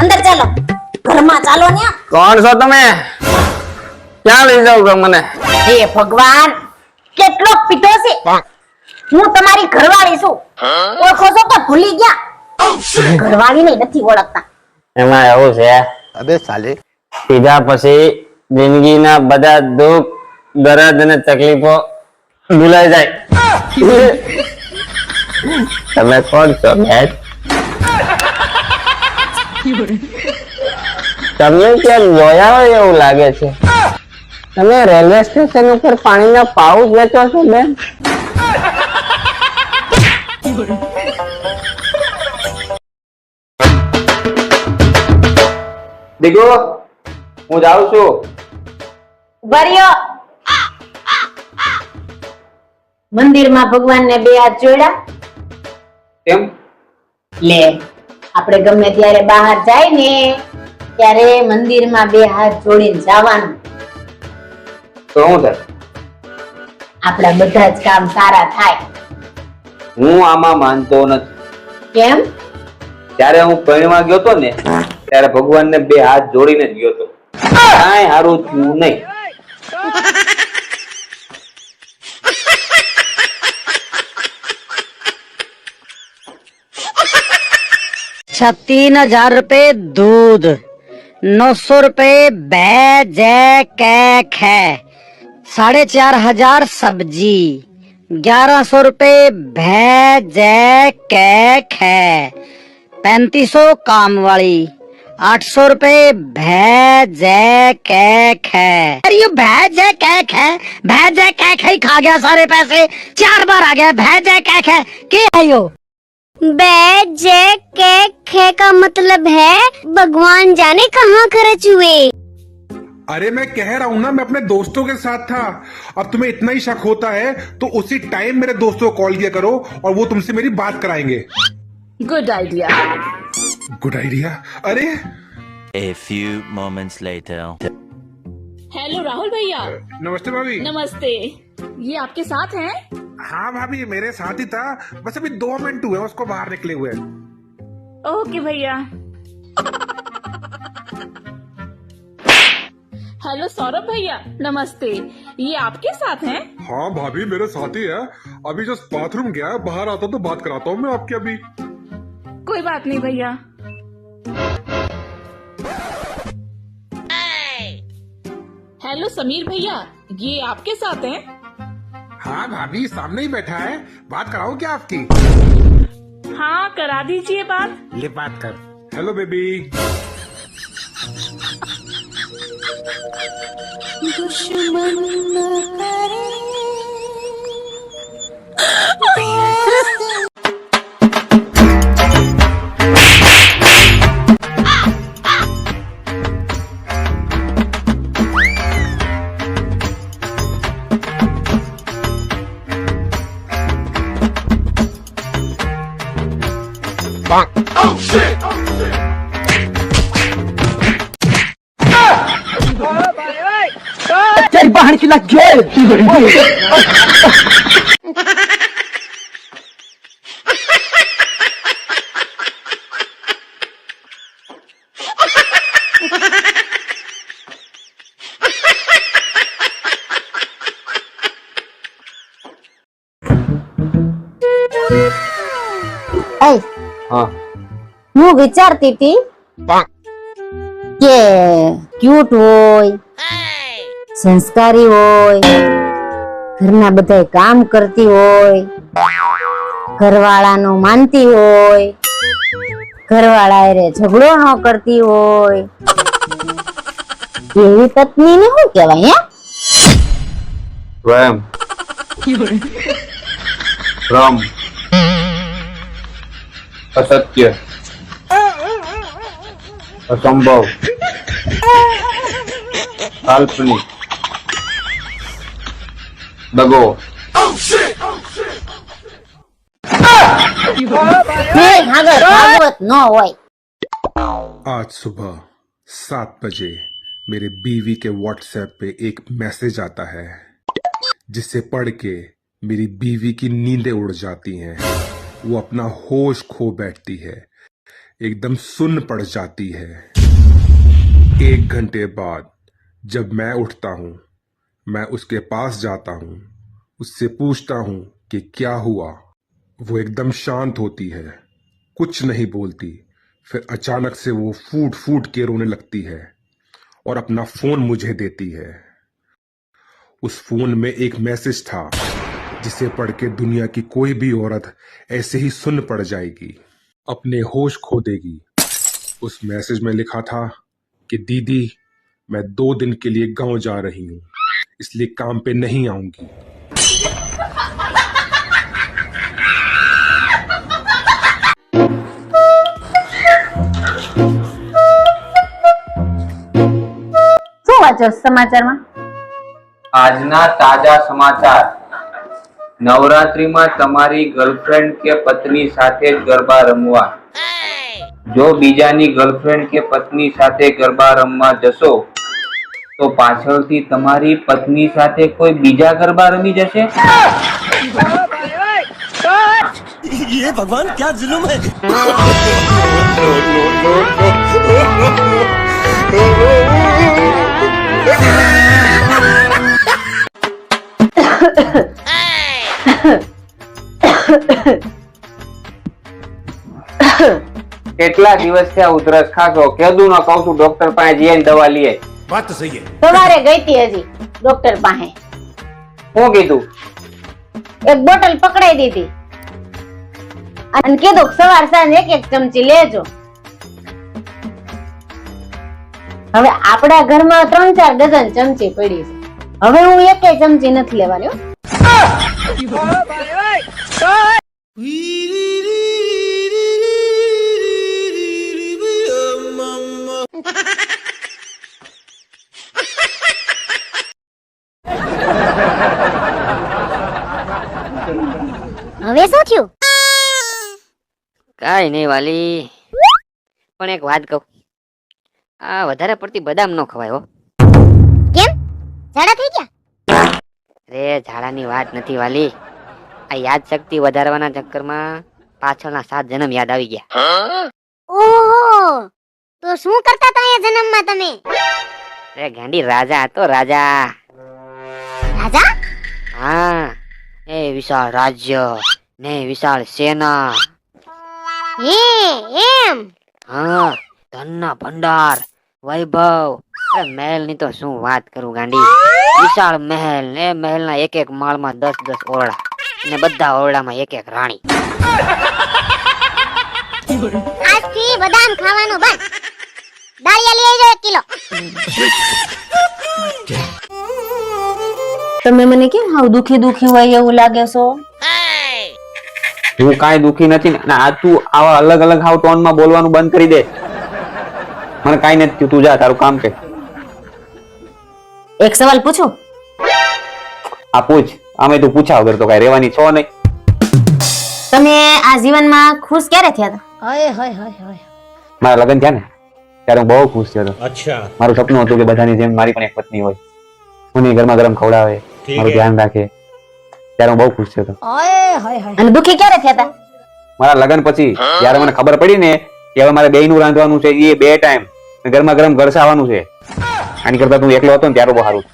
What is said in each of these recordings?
અંદર ચાલો. ઘરમાં ચાલો ને. કોણ છો તમે? ક્યાં લઈ જાવ છો મને? હે ભગવાન કેટલો પીધો છે? હું. તમારી ઘરવાળી છું. ઓળખો છો તો ભૂલી ગયા. ઘરવાળીને નથી ઓળખતા. એમાં એવું છે અબે સાલે. પીધા પછી જિંદગીના બધા દુઃખ દર્દ અને તકલીફો ભૂલાઈ જાય. તમે કોણ છો બેન તમને ક્યાંક જોયા હોય એવું લાગે છે. તમે રેલવે સ્ટેશન ઉપર પાણીના પાઉચ વેચો છો બેન? દીગો હું જાઉં છું. ભર્યો મંદિરમાં ભગવાનને બે હાથ જોડ્યા. કેમ? લે. આપણે ગમે ત્યારે બહાર જાય ને ત્યારે મંદિરમાં બે હાથ જોડીને જવાનું. તો શું થાય? આપણા બધા જ કામ સારા થાય. હું આમાં માનતો નથી. કેમ? ત્યારે હું પરણવા ગયો તો ને ત્યારે ભગવાનને બે હાથ જોડીને જ ગયો તો. કાંઈ સારું થયું નહીં. अच्छा तीन हज़ार रुपए दूध, नौ सौ रुपये बै जय कै साढ़े चार हज़ार सब्ज़ी, ग्यारह सौ रुपये भै जय कै खै पैंतीस सौ काम वाली आठ सौ रुपये भै जय कै खै अरे भै जय कै खे भै जय कै खै खा गया सारे पैसे, चार बार आ गया भै जय कै खै के है? यो बे जे के खे का मतलब है भगवान जाने कहाँ खर्च हुए। अरे मैं कह रहा हूँ ना मैं अपने दोस्तों के साथ था। अब तुम्हें इतना ही शक होता है तो उसी टाइम मेरे दोस्तों को कॉल किया करो और वो तुमसे मेरी बात कराएँगे। गुड आइडिया गुड आइडिया अरे! A few moments later. Hello Rahul भैया। नमस्ते भाभी। नमस्ते। ये आपके साथ हैं? हाँ भाभी मेरे साथ ही था। बस अभी दो मिनट हुए उसको बाहर निकले हुए। ओके भैया। हेलो सौरभ भैया नमस्ते। ये आपके साथ हैं? हाँ भाभी मेरे साथ ही है। अभी जस्ट बाथरूम गया है, बाहर आता तो बात कराता हूँ मैं आपके अभी। कोई बात नहीं भैया। हेलो समीर भैया ये आपके साथ हैं? हाँ भाभी सामने ही बैठा है। बात कराओ क्या आपकी? हाँ करा दीजिए बात। ले बात कर। Hello baby. Bonk. Oh shit! Oh shit! Chạy get behind kia là ghê! હું વિચારતી હતી કે ક્યુટ હોય સંસ્કારી હોય ઘરના બધા કામ કરતી હોય ઘરવાળાનું માનતી હોય ઘરવાળા રે ઝઘડો ન કરતી હોય. એવી પત્ની ને શું કહેવાય હે? પ્રેમ. ભ્રમ અસત્ય. असंभव काल्पनिक बगो आज सुबह सात बजे मेरे बीवी के व्हाट्सएप पे एक मैसेज आता है जिसे पढ़ के मेरी बीवी की नींदें उड़ जाती हैं। वो अपना होश खो बैठती है। एकदम सुन पड़ जाती है। एक घंटे बाद जब मैं उठता हूँ, मैं उसके पास जाता हूँ, उससे पूछता हूँ कि क्या हुआ। वो एकदम शांत होती है, कुछ नहीं बोलती। फिर अचानक से वो फूट फूट के रोने लगती है और अपना फ़ोन मुझे देती है। उस फ़ोन में एक मैसेज था, जिसे पढ़ के दुनिया की कोई भी औरत ऐसे ही सुन पड़ जाएगी। अपने होश खो देगी उस मैसेज में लिखा था कि दीदी मैं दो दिन के लिए गांव जा रही हूं इसलिए काम पे नहीं आऊंगी શું વાંચો છો સમાચારમાં આજના તાજા સમાચાર નવરાત્રીમાં તમારી ગર્લફ્રેન્ડ કે પત્ની સાથે જ ગરબા રમવા. જો બીજાની ગર્લફ્રેન્ડ કે પત્ની સાથે ગરબા રમવા જશો તો પાછળથી તમારી પત્ની સાથે કોઈ બીજા ગરબા રમી જશે? કેટલા દિવસ થયા ઉધરસ ખાશો? કેદું ન કહું છું ડોક્ટર પાસે જઈને દવા લઈએ. સવારે ગઈ હતી હજી ડોક્ટર પાસે. શું કીધું? એક બોટલ પકડાઈ દીધી. અને કીધું કે સવાર સાંજ એક એક ચમચી લેજો. હવે આપણા ઘરમાં ત્રણ ચાર ડઝન ચમચી પડી છે. હવે હું એકે ચમચી નથી લેવાની હો. હવે શું થયું? કાંઈ નહીં વાલી. પણ એક વાત કહું. આ વધારે પડતી બદામ ન ખવાય હો. કેમ? ઝાડા થઈ ગયા? રે ઝાડાની વાત નથી વાલી. આ યાદ શક્તિ વધારવાના ચક્કરમાં પાછળના સાત જન્મ યાદ આવી ગયા. ઓહો! તો શું કરતા હતા એ જન્મમાં તમે? રે ગાંડી રાજા હતો રાજા. રાજા? હા એ વિશાળ રાજ્ય ને વિશાળ સેના. હે એમ? હા ધનના ભંડાર વૈભવ મહેલની તો શું વાત કરું ગાંડી? વિશાળ મહેલ ને મહેલના એક એક માળમાં દસ દસ ઓરડા અને બધા ઓરડામાં એક એક રાણી. આજથી બદામ ખાવાનું બંધ. દાળિયા લઈ આવજો એક કિલો. તમે મને કેમ હાવ દુખી દુખી હોય એવું લાગે છો? હું કાઈ દુખી નથી ને આ તું આવા અલગ અલગ હાવ ટોનમાં બોલવાનું બંધ કરી દે. મને કાઈ નથી થયું. તું જા તારું કામ કે એક સવાલ પૂછું? આ પૂછ. આમે તું પૂછા વગર તો કઈ રહેવાની છો નહીં. તમે આ જીવનમાં ખુશ ક્યારે થયા હતા? હય હય હય હાય. મારા લગ્ન થયા ને ત્યારે હું બહુ ખુશ થયો હતો. મારું સપનું હતું કે બધાની જેમ મારી પણ એક પત્ની હોય. મને ગરમા ગરમ ખવડાવે મારું ધ્યાન રાખે. ત્યારે હું બહુ ખુશ થયો હતો. હાય હાય હાય. અને દુખી ક્યારે થયા હતા? મારા લગ્ન પછી જ્યારે મને ખબર પડી ને કે હવે મારે બેયનું રાંધવાનું છે એ બે ટાઈમ ગરમા ગરમ ગળસાવાનું છે. આની કરતા તું એકલો હતો ને ત્યારે બહુ સારું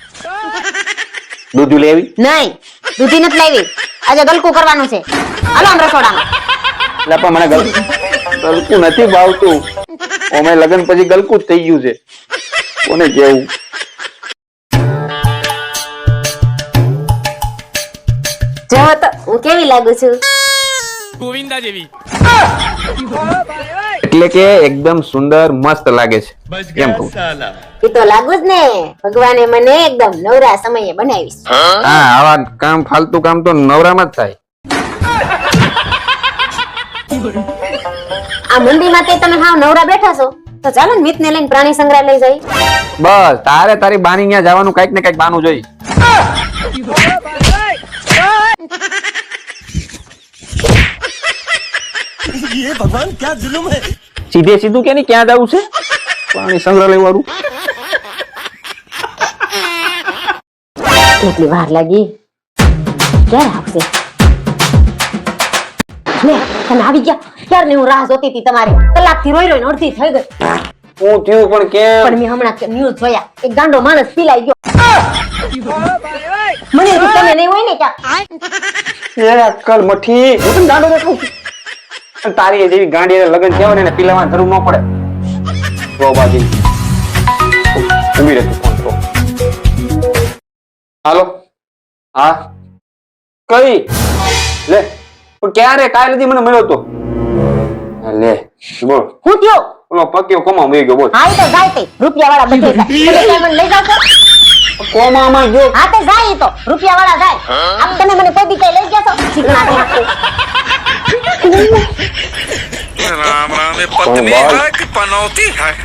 દૂધ લેવી? નહીં દૂધી નથી લાવી. આજે ગલકું કરવાનું છે. હાલો આમ રસોડામાં. એટલે પણ મને ગલકું નથી ભાવતું. અમે લગ્ન પછી ગલકું જ થઈ ગયું છે. કોને કેવું? જો તો હું કેવી લાગુ છું? એટલે કે એકદમ સુંદર મસ્ત લાગે છે. કેમ કહું? એ તો લાગુ જ ને. ભગવાને મને એકદમ નવરા સમયે બનાવી હા આવા કામ ફાલતુ કામ તો નવરામાં જ થાય. આ મંદિરમાં તે તમે હાવ નવરા બેઠા છો. તો ચાલો ને મિતને લઈને પ્રાણી સંગ્રહાલય જઈ બસ તારે તારી બાની ત્યાં જવાનું કંઈક ને કંઈક બાનું જોઈ. સીધે સીધું કે ક્યાં જવું છે? પ્રાણી સંગ્રહાલય વાળું. કેટલી વાર લાગી. ક્યારે આવશે? લે તમે આવી ગયા. ક્યારની હું રાહ જોતી હતી તમારી. કલાકથી રોઈ રોઈને અડધી થઈ ગઈ. હું થયું પણ કેમ? પણ મેં હમણાં ન્યૂઝ જોયા. એક ગાંડો માણસ પીલાઈ ગયો. મને તમે નહીં હોય ને ક્યાં અક્કલ મઠી. હું તને ગાંડો દેખાઉં છું. અને તારી જેવી ગાંડી લગ્ન થયા હોય ને પીલાવાની જરૂર ન પડે. હાલો? હા? કઈ? લે પણ ક્યારે કાલે મને મળ્યો તો. લે, બોલ. હું થયો? ઓલો પક્યો કોમા મરી ગયો બોલ. હા તો જાય તે. રૂપિયા વાળા બધે જાય લઈ જાવ છો? કોમા માં ગયો. હા તે જાય તો. રૂપિયા વાળા જાય આમ તમે મને કોઈ દી કઈ લઈ ગયા છો? રામ રામ પત્ની હક પનોતી હક